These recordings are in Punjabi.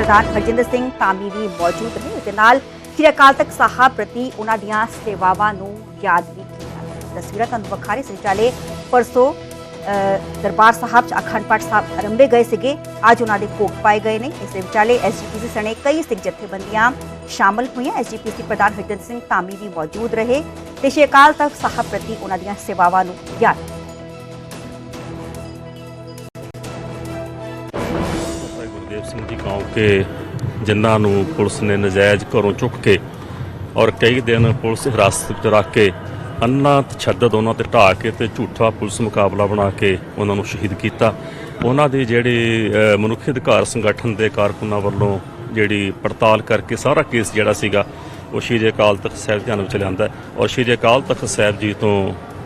ਪ੍ਰਧਾਨ ਹਰਜਿੰਦਰ ਸਿੰਘ ਧਾਮੀ ਵੀ ਮੌਜੂਦ ਨੇ ਇਸ ਦੇ ਨਾਲ ਸ੍ਰੀ ਅਕਾਲ ਤਖਤ ਸਾਹਿਬ ਪ੍ਰਤੀ ਉਹਨਾਂ ਦੀਆਂ ਸੇਵਾਵਾਂ ਨੂੰ ਯਾਦ ਵੀ ਕੀਤਾ ਤਸਵੀਰਾਂ ਤੁਹਾਨੂੰ ਵਿਖਾ ਰਹੇ ਸੀ ਚਾਲੇ ਪਰਸੋਂ ਦਰਬਾਰ ਸਾਹਿਬ ਚ ਅਖੰਡ ਪਾਠ ਸਾਹਿਬ ਆਰੰਭੇ ਗਏ ਸੀਗੇ। ਅੱਜ ਉਹਨਾਂ ਦੇ ਭੋਗ ਪਾਏ ਗਏ ਨੇ। ਇਸ ਦੇ ਵਿਚਾਲੇ ਐਸਜੀਪੀਸੀ ਸਣੇ ਕਈ ਸਿੱਖ ਜਥੇਬੰਦੀਆਂ ਸ਼ਾਮਲ ਹੋਈਆਂ। ਐਸਜੀਪੀਸੀ ਪ੍ਰਧਾਨ ਹਰਜਿੰਦਰ ਸਿੰਘ ਧਾਮੀ ਵੀ ਮੌਜੂਦ ਰਹੇ ਤੇ ਸ੍ਰੀ ਅਕਾਲ ਤਖਤ ਸਾਹਿਬ ਪ੍ਰਤੀ ਉਹਨਾਂ ਦੀਆਂ ਸੇਵਾਵਾਂ ਨੂੰ ਯਾਦ ਸਿੰਘ ਜੀ ਕਹੋ ਕਿ ਜਿਨ੍ਹਾਂ ਨੂੰ ਪੁਲਿਸ ਨੇ ਨਜਾਇਜ਼ ਘਰੋਂ ਚੁੱਕ ਕੇ ਔਰ ਕਈ ਦਿਨ ਪੁਲਿਸ ਹਿਰਾਸਤ ਵਿੱਚ ਰੱਖ ਕੇ ਅੰਨਾ ਤਸ਼ੱਦਦ ਉਹਨਾਂ ਤੇ ਢਾਹ ਕੇ ਤੇ ਝੂਠਾ ਪੁਲਿਸ ਮੁਕਾਬਲਾ ਬਣਾ ਕੇ ਉਹਨਾਂ ਨੂੰ ਸ਼ਹੀਦ ਕੀਤਾ। ਉਹਨਾਂ ਦੀ ਜਿਹੜੀ ਮਨੁੱਖੀ ਅਧਿਕਾਰ ਸੰਗਠਨ ਦੇ ਕਾਰਕੁਨਾਂ ਵੱਲੋਂ ਜਿਹੜੀ ਪੜਤਾਲ ਕਰਕੇ ਸਾਰਾ ਕੇਸ ਜਿਹੜਾ ਸੀਗਾ, ਉਹ ਸ਼੍ਰੀ ਅਕਾਲ ਤਖਤ ਸਾਹਿਬ ਧਿਆਨ ਵਿੱਚ ਲਿਆਂਦਾ ਔਰ ਸ਼੍ਰੀ ਅਕਾਲ ਤਖਤ ਸਾਹਿਬ ਜੀ ਤੋਂ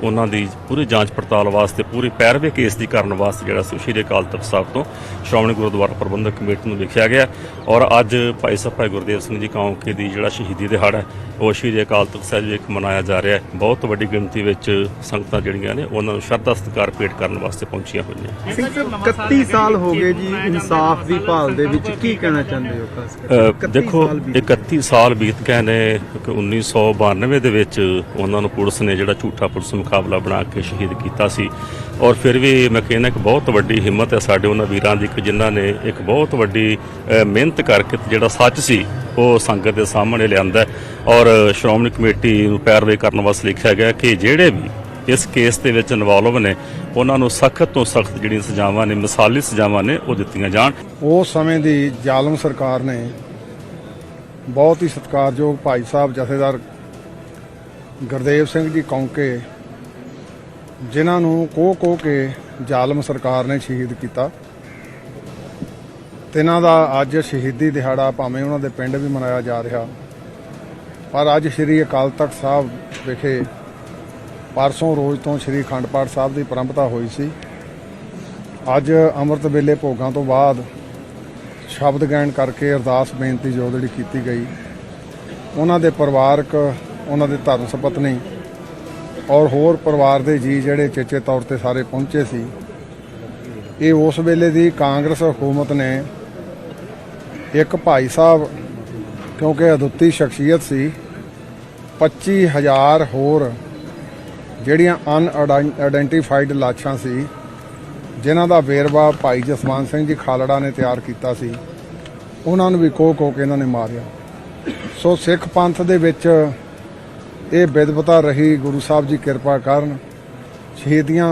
ਉਹਨਾਂ ਦੀ ਪੂਰੀ ਜਾਂਚ ਪੜਤਾਲ ਵਾਸਤੇ ਪੂਰੀ ਪੈਰਵੇ ਕੇਸ ਦੀ ਕਰਨ ਵਾਸਤੇ ਜਿਹੜਾ ਸੀ ਸ਼੍ਰੀ ਅਕਾਲ ਤਖਤ ਸਾਹਿਬ ਤੋਂ ਸ਼੍ਰੋਮਣੀ ਗੁਰਦੁਆਰਾ ਪ੍ਰਬੰਧਕ ਕਮੇਟੀ ਨੂੰ ਲਿਖਿਆ ਗਿਆ। ਔਰ ਅੱਜ ਭਾਈ ਸਾਹਿਬ ਭਾਈ ਗੁਰਦੇਵ ਸਿੰਘ ਜੀ ਕੌਂਕੇ ਦੀ ਜਿਹੜਾ ਸ਼ਹੀਦੀ ਦਿਹਾੜਾ ਹੈ ਉਹ ਸ਼੍ਰੀ ਅਕਾਲ ਤਖਤ ਸਾਹਿਬ ਵਿਖੇ ਮਨਾਇਆ ਜਾ ਰਿਹਾ ਹੈ। ਬਹੁਤ ਵੱਡੀ ਗਿਣਤੀ ਵਿੱਚ ਸੰਗਤਾਂ ਜਿਹੜੀਆਂ ਨੇ ਉਹਨਾਂ ਨੂੰ ਸ਼ਰਧਾ ਸਤਿਕਾਰ ਭੇਟ ਕਰਨ ਵਾਸਤੇ ਪਹੁੰਚੀਆਂ ਹੋਈਆਂ। ਸਾਹਿਬ 31 ਸਾਲ ਹੋ ਗਏ ਜੀ ਇਨਸਾਫ ਦੀ ਭਾਲ ਦੇ ਵਿੱਚ। ਕੀ ਕਹਿਣਾ ਚਾਹੁੰਦੇ ਹੋ ਖਾਸ ਕਰਕੇ? ਅ, 31 ਦੇਖੋ ਸਾਲ ਬੀਤ 31 ਸਾਲ ਬੀਤ ਗਏ ਨੇ ਕਿ 1992 ਦੇ ਵਿੱਚ ਉਹਨਾਂ ਨੂੰ ਪੁਲਿਸ ਨੇ ਜਿਹੜਾ ਝੂਠਾ ਪੁਲਿਸ ਮੁਕਾਬਲਾ ਬਣਾ ਕੇ ਸ਼ਹੀਦ ਕੀਤਾ ਸੀ। ਔਰ ਫਿਰ ਵੀ ਮੈਂ ਕਹਿੰਦਾ ਕਿ ਬਹੁਤ ਵੱਡੀ ਹਿੰਮਤ ਹੈ ਸਾਡੇ ਉਹਨਾਂ ਵੀਰਾਂ ਦੀ ਕਿ ਜਿਨ੍ਹਾਂ ਨੇ ਇੱਕ ਬਹੁਤ ਵੱਡੀ ਮਿਹਨਤ ਕਰਕੇ ਜਿਹੜਾ ਸੱਚ ਸੀ, ਉਹ ਸੰਗਤ ਦੇ ਸਾਹਮਣੇ ਲਿਆਂਦਾ ਔਰ ਸ਼੍ਰੋਮਣੀ ਕਮੇਟੀ ਨੂੰ ਪੈਰਵੇ ਕਰਨ ਵਾਸਤੇ ਲਿਖਿਆ ਗਿਆ ਕਿ ਜਿਹੜੇ ਵੀ ਇਸ ਕੇਸ ਦੇ ਵਿੱਚ ਇਨਵੋਲਵ ਨੇ, ਉਹਨਾਂ ਨੂੰ ਸਖਤ ਤੋਂ ਸਖਤ ਜਿਹੜੀਆਂ ਸਜ਼ਾਵਾਂ ਨੇ, ਮਿਸਾਲੀ ਸਜ਼ਾਵਾਂ ਨੇ, ਉਹ ਦਿੱਤੀਆਂ ਜਾਣ। ਉਸ ਸਮੇਂ ਦੀ ਜ਼ਾਲਮ ਸਰਕਾਰ ਨੇ ਬਹੁਤ ਹੀ ਸਤਿਕਾਰਯੋਗ ਭਾਈ ਸਾਹਿਬ ਜਥੇਦਾਰ ਗੁਰਦੇਵ ਸਿੰਘ ਜੀ ਕੌਂਕੇ ਜਿਨ੍ਹਾਂ ਨੂੰ ਕੋਹ ਕੋਹ ਕੇ ਜ਼ਾਲਮ ਸਰਕਾਰ ਨੇ ਸ਼ਹੀਦ ਕੀਤਾ। ਤੇ ਦਾ ਅੱਜ ਸ਼ਹੀਦੀ ਦਿਹਾੜਾ ਭਾਵੇਂ ਉਹਨਾਂ ਦੇ ਪਿੰਡ ਵੀ ਮਨਾਇਆ ਜਾ ਰਿਹਾ। ਪਰ ਅੱਜ ਸ੍ਰੀ ਅਕਾਲ ਤਖਤ ਸਾਹਿਬ ਵਿਖੇ ਪਰਸੋਂ ਰੋਜ਼ ਤੋਂ ਸ੍ਰੀ ਅਖੰਡ ਪਾਠ ਸਾਹਿਬ ਦੀ ਪਰੰਪਰਾ ਹੋਈ ਸੀ। ਅੱਜ ਅੰਮ੍ਰਿਤ ਵੇਲੇ ਭੋਗਾਂ ਤੋਂ ਬਾਅਦ ਸ਼ਬਦ ਗਾਇਨ ਕਰਕੇ ਅਰਦਾਸ ਬੇਨਤੀ ਜੋ ਜਿਹੜੀ ਕੀਤੀ ਗਈ। ਉਹਨਾਂ ਦੇ ਪਰਿਵਾਰਕ, ਉਹਨਾਂ ਦੇ ਧਰਮ ਸਪਤਨੀ ਔਰ ਹੋਰ ਪਰਿਵਾਰ ਦੇ ਜੀ ਜਿਹੜੇ ਚੇਚੇ ਤੌਰ ਤੇ ਸਾਰੇ ਪਹੁੰਚੇ ਸੀ, ਇਹ ਉਸ ਵੇਲੇ ਦੀ ਕਾਂਗਰਸ ਹਕੂਮਤ ਨੇ ਇੱਕ ਭਾਈ ਸਾਹਿਬ, ਕਿਉਂਕਿ ਅਦੁੱਤੀ ਸ਼ਖਸੀਅਤ ਸੀ 25000 ਹੋਰ ਜਿਹੜੀਆਂ ਅਨ ਅਨਆਇਡੈਂਟੀਫਾਈਡ ਲਾਸ਼ਾਂ ਸੀ, ਜਿਨ੍ਹਾਂ ਦਾ ਵੇਰਵਾ ਭਾਈ ਜਸਵੰਤ ਸਿੰਘ ਜੀ ਖਾਲੜਾ ਨੇ ਤਿਆਰ ਕੀਤਾ ਸੀ, ਉਹਨਾਂ ਨੂੰ ਵੀ ਕੋਹ ਕੋਹ ਕੇ ਇਹਨਾਂ ਨੇ ਮਾਰਿਆ। ਸੋ ਸਿੱਖ ਪੰਥ ਦੇ ਵਿੱਚ ਇਹ ਵਿਦਵਤਾ ਰਹੀ ਗੁਰੂ ਸਾਹਿਬ ਜੀ ਕਿਰਪਾ ਕਰਨ ਸ਼ਹੀਦੀਆਂ